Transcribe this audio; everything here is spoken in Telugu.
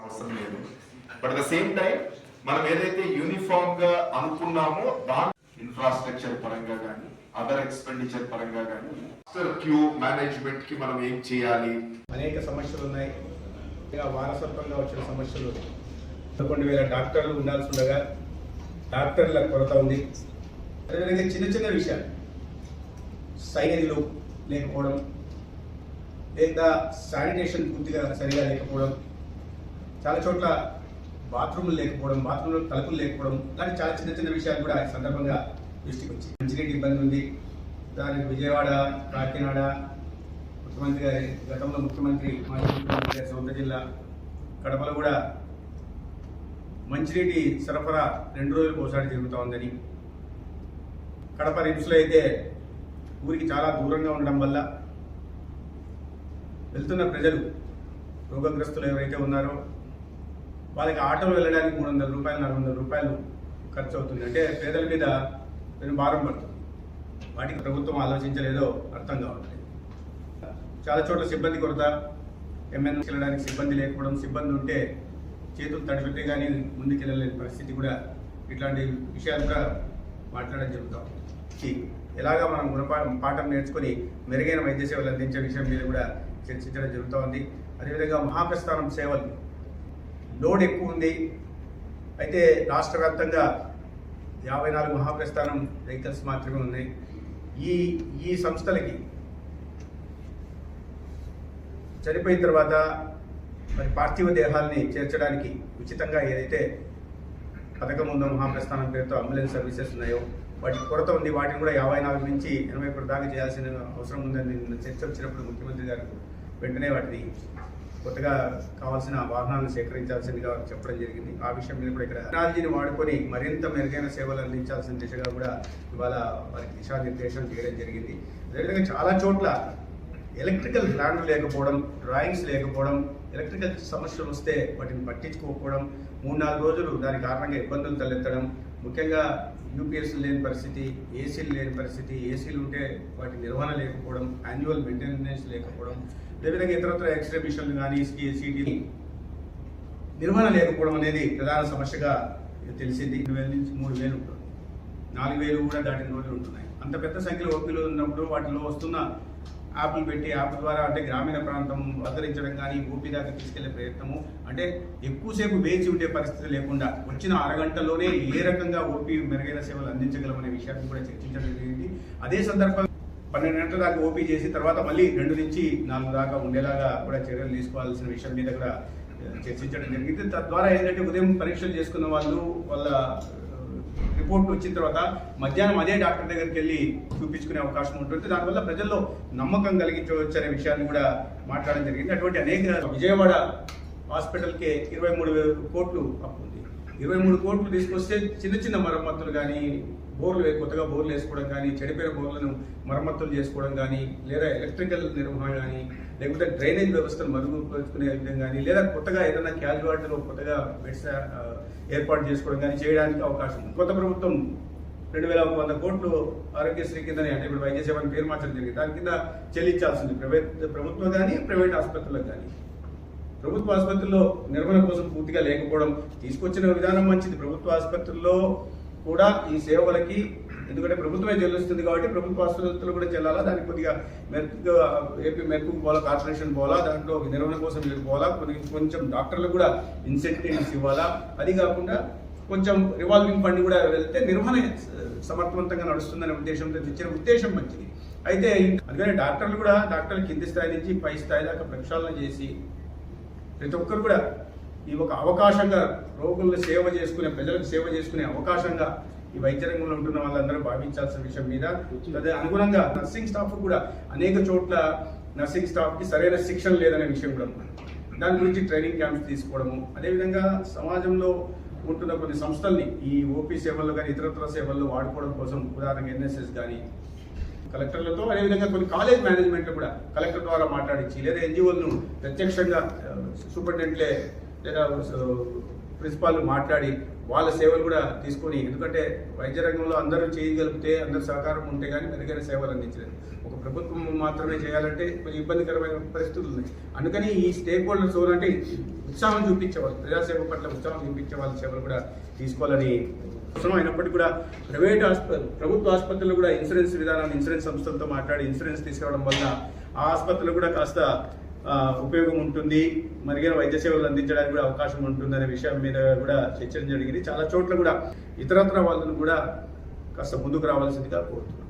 అవసరం లేదు బట్ ద సేమ్ టైం మనం ఏదైతే యూనిఫామ్గా అనుకున్నామో దాని ఇన్ఫ్రాస్ట్రక్చర్ పరంగా కానీ అదర్ ఎక్స్పెండిచర్ పరంగా కానీ క్యూ మేనేజ్మెంట్కి మనం ఏం చేయాలి? అనేక సమస్యలు ఉన్నాయి. వారసత్వంగా వచ్చిన సమస్యలు పదకొండు వేల డాక్టర్లు ఉండాల్సి ఉండగా డాక్టర్ల కొరత ఉంది. అదేవిధంగా చిన్న చిన్న విషయాలు. సైనరీలు లేకపోవడం లేదా శానిటేషన్ పూర్తిగా సరిగా లేకపోవడం చాలా చోట్ల బాత్రూమ్లు లేకపోవడం బాత్రూంలో తలుపులు లేకపోవడం ఇలాంటి చాలా చిన్న చిన్న విషయాలు కూడా ఈ సందర్భంగా దృష్టికి వచ్చి మంచినీటి ఇబ్బంది ఉంది. దానికి విజయవాడ కాకినాడ ముఖ్యమంత్రి గారి గతంలో ముఖ్యమంత్రి మాజీ ముఖ్యమంత్రి గారి సొంత జిల్లా కడపలో కూడా మంచినీటి సరఫరా రెండు రోజులకు ఒకసారి జరుగుతూ ఉందని. కడప రిమ్స్లో అయితే ఊరికి చాలా దూరంగా ఉండడం వల్ల వెళ్తున్న ప్రజలు రోగగ్రస్తులు ఎవరైతే ఉన్నారో వాళ్ళకి ఆటోలో వెళ్ళడానికి మూడు వందల రూపాయలు నాలుగు వందల రూపాయలు ఖర్చు అవుతుంది అంటే పేదల మీద నేను భారం పడుతుంది. వాటికి ప్రభుత్వం ఆలోచించలేదో అర్థం కావట్లేదు. చాలా చోట్ల సిబ్బంది కొరత ఎంఎన్ వెళ్ళడానికి సిబ్బంది లేకపోవడం సిబ్బంది ఉంటే చేతులు తడిపెట్టే కానీ ముందుకెళ్ళలేని పరిస్థితి కూడా ఇట్లాంటి విషయాలు కూడా మాట్లాడడం జరుగుతాం ఎలాగా మనం గుణపాఠం పాఠం నేర్చుకొని మెరుగైన వైద్య సేవలు అందించే విషయం మీద కూడా చర్చించడం జరుగుతూ ఉంది. అదేవిధంగా మహాప్రస్థానం సేవలు లోడ్ ఎక్కువ ఉంది. అయితే రాష్ట్ర వ్యాప్తంగా యాభై నాలుగు మహాప్రస్థానం వెహికల్స్ మాత్రమే ఉన్నాయి. ఈ ఈ సంస్థలకి చనిపోయిన తర్వాత మరి పార్థివ దేహాల్ని చేర్చడానికి ఉచితంగా ఏదైతే పథకం ఉందో మహాప్రస్థానం పేరుతో అంబులెన్స్ సర్వీసెస్ ఉన్నాయో వాటికి కొరత ఉంది. వాటిని కూడా యాభై నాలుగు నుంచి ఎనభై ఒకటి దాకా చేయాల్సిన అవసరం ఉందని చర్చ వచ్చినప్పుడు ముఖ్యమంత్రి గారు వెంటనే వాటిని కొత్తగా కావాల్సిన వాహనాలను సేకరించాల్సిందిగా చెప్పడం జరిగింది. ఆ విషయం మీద కూడా ఇక్కడ టెక్నాలజీని వాడుకొని మరింత మెరుగైన సేవలు అందించాల్సిన దిశగా కూడా ఇవాళ వారికి దిశానిర్దేశం చేయడం జరిగింది. అదేవిధంగా చాలా చోట్ల ఎలక్ట్రికల్ ప్లాన్లు లేకపోవడం డ్రాయింగ్స్ లేకపోవడం ఎలక్ట్రికల్ సమస్యలు వస్తే వాటిని పట్టించుకోకపోవడం మూడు నాలుగు రోజులు దాని కారణంగా ఇబ్బందులు తలెత్తడం ముఖ్యంగా యూపీఎస్లు లేని పరిస్థితి ఏసీలు లేని పరిస్థితి ఏసీలు ఉంటే వాటి నిర్వహణ లేకపోవడం యాన్యువల్ మెయింటెనెన్స్ లేకపోవడం అదేవిధంగా ఇతరత్ర ఎక్స్రే మిషన్లు కానీ సిటీ నిర్వహణ లేకపోవడం అనేది ప్రధాన సమస్యగా తెలిసింది. రెండు వేల నుంచి మూడు వేలు ఉంటుంది నాలుగు వేలు కూడా దాటిన రోజులు ఉంటున్నాయి. అంత పెద్ద సంఖ్యలో ఓపీలు ఉన్నప్పుడు వాటిలో వస్తున్న యాప్లు పెట్టి యాప్ ద్వారా అంటే గ్రామీణ ప్రాంతం భద్రించడం కానీ ఓపీ దాకా తీసుకెళ్ళే ప్రయత్నము. అంటే ఎక్కువసేపు వేచి ఉండే పరిస్థితి లేకుండా వచ్చిన అరగంటలోనే ఏ రకంగా ఓపీ మెరుగైన సేవలు అందించగలమనే విషయాన్ని కూడా చర్చించడం జరిగింది. అదే సందర్భంగా పన్నెండు గంటల దాకా ఓపీ చేసి తర్వాత మళ్ళీ రెండు నుంచి నాలుగు దాకా ఉండేలాగా కూడా చర్యలు తీసుకోవాల్సిన విషయం మీద కూడా చర్చించడం జరిగింది. తద్వారా ఏంటంటే ఉదయం పరీక్షలు చేసుకున్న వాళ్ళు వాళ్ళ రిపోర్ట్ వచ్చిన తర్వాత మధ్యాహ్నం అదే డాక్టర్ దగ్గరికి వెళ్ళి చూపించుకునే అవకాశం ఉంటుంది. దానివల్ల ప్రజల్లో నమ్మకం కలిగించవచ్చు అనే విషయాన్ని కూడా మాట్లాడడం జరిగింది. అటువంటి అనేక విజయవాడ హాస్పిటల్కే ఇరవై మూడు కోట్లు అప్పు ఉంది. ఇరవై మూడు కోట్లు తీసుకొస్తే చిన్న చిన్న మరమ్మతులు కానీ బోర్లు కొత్తగా బోర్లు వేసుకోవడం కానీ చెడిపోయిన బోర్లను మరమ్మతులు చేసుకోవడం కానీ లేదా ఎలక్ట్రికల్ నిర్వహణ కానీ లేకపోతే డ్రైనేజ్ వ్యవస్థను మరుగుపరుచుకునే విధంగా కానీ లేదా కొత్తగా ఏదైనా క్యాజువాలిటీలో కొత్తగా బెడ్స్ ఏర్పాటు చేసుకోవడం కానీ చేయడానికి అవకాశం ఉంది. కొత్త ప్రభుత్వం రెండు వేల వంద కోట్లు ఆరోగ్యశ్రీ కింద అంటే ఇప్పుడు వైద్య సేవని పేరు మార్చడం జరిగింది. దాని కింద చెల్లించాల్సింది ప్రైవేట్ ప్రభుత్వం కానీ ప్రైవేట్ ఆసుపత్రులకు కానీ. ప్రభుత్వ ఆసుపత్రుల్లో నిర్వహణ కోసం పూర్తిగా లేకపోవడం తీసుకొచ్చిన విధానం మంచిది. ప్రభుత్వ ఆసుపత్రుల్లో కూడా ఈ సేవలకి ఎందుకంటే ప్రభుత్వమే చెల్లిస్తుంది కాబట్టి ప్రభుత్వ ఆసుపత్రులు కూడా చెల్లాలా దానికి కొద్దిగా మెరుపు ఏపీ మెరుపు పోలా కార్పొరేషన్ పోలా దాంట్లో నిర్వహణ కోసం పోవాలా పోలా కొద్దిగా కొంచెం డాక్టర్లు కూడా ఇన్సెంటివ్స్ ఇవ్వాలా. అది కాకుండా కొంచెం రివాల్వింగ్ ఫండ్ కూడా వెళ్తే నిర్వహణ సమర్థవంతంగా నడుస్తుందనే ఉద్దేశంతో తెచ్చిన ఉద్దేశం మంచిది. అయితే అందుకని డాక్టర్లు కూడా డాక్టర్లు కింది స్థాయి నుంచి పై స్థాయి దాకా ప్రక్షాళన చేసి ప్రతి ఒక్కరు కూడా ఈ ఒక అవకాశంగా రోగులను సేవ చేసుకునే ప్రజలకు సేవ చేసుకునే అవకాశంగా ఈ వైద్య రంగంలో ఉంటున్న వాళ్ళందరూ భావించాల్సిన విషయం మీద అదే అనుగుణంగా నర్సింగ్ స్టాఫ్ కూడా అనేక చోట్ల నర్సింగ్ స్టాఫ్కి సరైన శిక్షణ లేదనే విషయం కూడా దాని గురించి ట్రైనింగ్ క్యాంప్స్ తీసుకోవడము అదేవిధంగా సమాజంలో ఉంటున్న కొన్ని సంస్థల్ని ఈ ఓపీ సేవల్లో కానీ ఇతరత్ర సేవల్లో వాడుకోవడం కోసం ఉదాహరణ ఎన్ఎస్ఎస్ కానీ కలెక్టర్లతో అదేవిధంగా కొన్ని కాలేజ్ మేనేజ్మెంట్ కూడా కలెక్టర్ ద్వారా మాట్లాడించి లేదా ఎన్జిఓలను ప్రత్యక్షంగా సూపరింటెండెంట్లే లేదా ప్రిన్సిపాల్ మాట్లాడి వాళ్ళ సేవలు కూడా తీసుకొని ఎందుకంటే వైద్య రంగంలో అందరూ చేయగలిగితే అందరు సహకారం ఉంటే కానీ మెరుగైన సేవలు అందించలేదు. ఒక ప్రభుత్వం మాత్రమే చేయాలంటే కొంచెం ఇబ్బందికరమైన పరిస్థితులు ఉన్నాయి. అందుకని ఈ స్టేక్ హోల్డర్స్ అంటే ఉత్సాహం చూపించేవాళ్ళు ప్రజాసేవ పట్ల ఉత్సాహం చూపించే వాళ్ళ సేవలు కూడా తీసుకోవాలని అవసరం అయినప్పటికీ కూడా ప్రైవేట్ ఆసుపత్రి ప్రభుత్వ ఆసుపత్రులు కూడా ఇన్సూరెన్స్ విధానాన్ని ఇన్సూరెన్స్ సంస్థలతో మాట్లాడి ఇన్సూరెన్స్ తీసుకురావడం వల్ల ఆ ఆసుపత్రులు కూడా కాస్త ఉపయోగం ఉంటుంది. మరిగిన వైద్య సేవలు అందించడానికి కూడా అవకాశం ఉంటుంది అనే విషయం మీద కూడా చర్చ జరిగింది. చాలా చోట్ల కూడా ఇతరత్ర వాళ్ళను కూడా కాస్త ముందుకు రావాల్సిందిగా కోరుతున్నాను